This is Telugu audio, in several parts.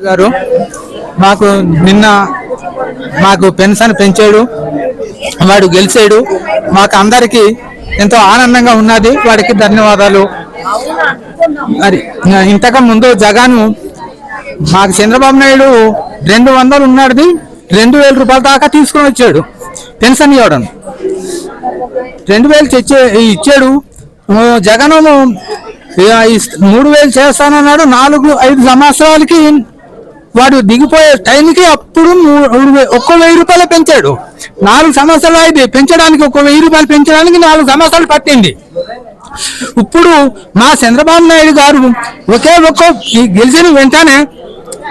గారు మాకు నిన్న మాకు పెన్షన్ పెంచాడు వాడు గెలిచాడు. మాకు అందరికి ఎంతో ఆనందంగా ఉన్నది. వాడికి ధన్యవాదాలు. మరి ఇంతకు ముందు జగన్ మాకు చంద్రబాబు నాయుడు రెండు వందలు ఉన్నాడు రెండు వేల రూపాయల దాకా తీసుకొని వచ్చాడు పెన్షన్ ఇవ్వడం. రెండు వేలు తెచ్చే ఇచ్చాడు. జగన్ మూడు వేలు చేస్తానన్నాడు నాలుగు ఐదు సంవత్సరాలకి వాడు దిగిపోయే టైంకి అప్పుడు మూడు ఒక్క వెయ్యి రూపాయలు పెంచాడు. నాలుగు సంవత్సరాలు అయింది. పెంచడానికి ఒక వెయ్యి రూపాయలు పెంచడానికి నాలుగు సంవత్సరాలు పట్టింది. ఇప్పుడు మా చంద్రబాబు నాయుడు గారు ఒకే ఒక్క ఈ గెలిచిన వెంటనే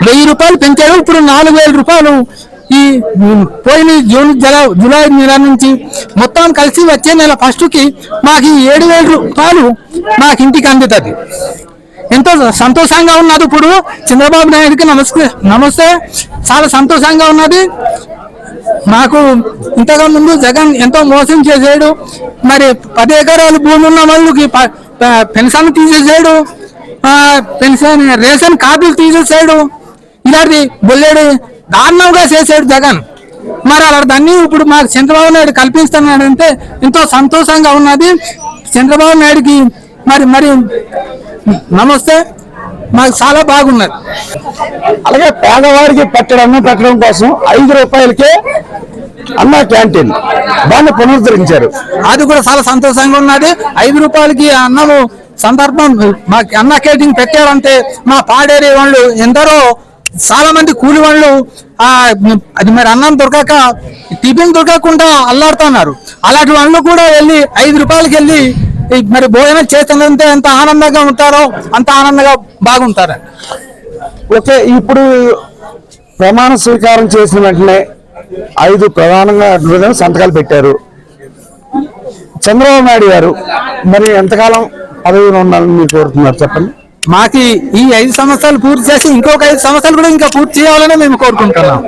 వెయ్యి రూపాయలు పెంచాడు. ఇప్పుడు నాలుగు వేల రూపాయలు ఈ పోయిన జూన్ జల జూలై నెల నుంచి మొత్తం కలిసి వచ్చే నెల ఫస్ట్కి మాకు ఈ ఏడు వేల రూపాయలు మాకు ఇంటికి అందుతుంది. ఎంతో సంతోషంగా ఉన్నది ఇప్పుడు చంద్రబాబు నాయుడుకి నమస్తే నమస్తే. చాలా సంతోషంగా ఉన్నది. మాకు ఇంతగా ముందు జగన్ ఎంతో మోసం చేసాడు మరి పది ఎకరాలు భూమి ఉన్న వాళ్ళకి ప- పెన్షన్ తీసేసాడు పెన్షన్ రేషన్ కార్డులు తీసేసాడు ఇలాంటి బొల్లేడు దారుణంగా చేసాడు జగన్. మరి అలాంటి ఇప్పుడు మాకు చంద్రబాబు నాయుడు కల్పిస్తున్నాడంటే ఎంతో సంతోషంగా ఉన్నది. చంద్రబాబు నాయుడుకి మరి మరి నమస్తే. మాకు చాలా బాగున్నది అలాగే పేదవాడికి పెట్టడం అన్నం పెట్టడం కోసం ఐదు రూపాయలకే అన్న క్యాంటీన్. దాన్ని పునరుద్ధరించారు. అది కూడా చాలా సంతోషంగా ఉన్నది. ఐదు రూపాయలకి అన్నము సందర్భం మాకు అన్న కేటింగ్ పెట్టారంటే మా పాడేరి వాళ్ళు ఎందరో చాలా మంది కూలి వాళ్ళు ఆ అది మరి అన్నం దొరకక టిఫిన్ దొరకకుండా అల్లాడుతున్నారు. అలాంటి వాళ్ళు కూడా వెళ్ళి ఐదు రూపాయలకి వెళ్ళి మరి భోజనం చేస్తుందంటే ఎంత ఆనందంగా ఉంటారో అంత ఆనందంగా బాగుంటారు. ఓకే ఇప్పుడు ప్రమాణ స్వీకారం చేసిన వెంటనే ఐదు ప్రధానంగా సంతకాలు పెట్టారు. చంద్రబాబు నాయుడు గారు మరి ఎంతకాలం పదవిలో ఉండాలని మీరు కోరుతున్నారు చెప్పండి? మాకి ఈ ఐదు సంవత్సరాలు పూర్తి చేసి ఇంకొక ఐదు సంవత్సరాలు కూడా ఇంకా పూర్తి చేయాలని మేము కోరుకుంటున్నాం.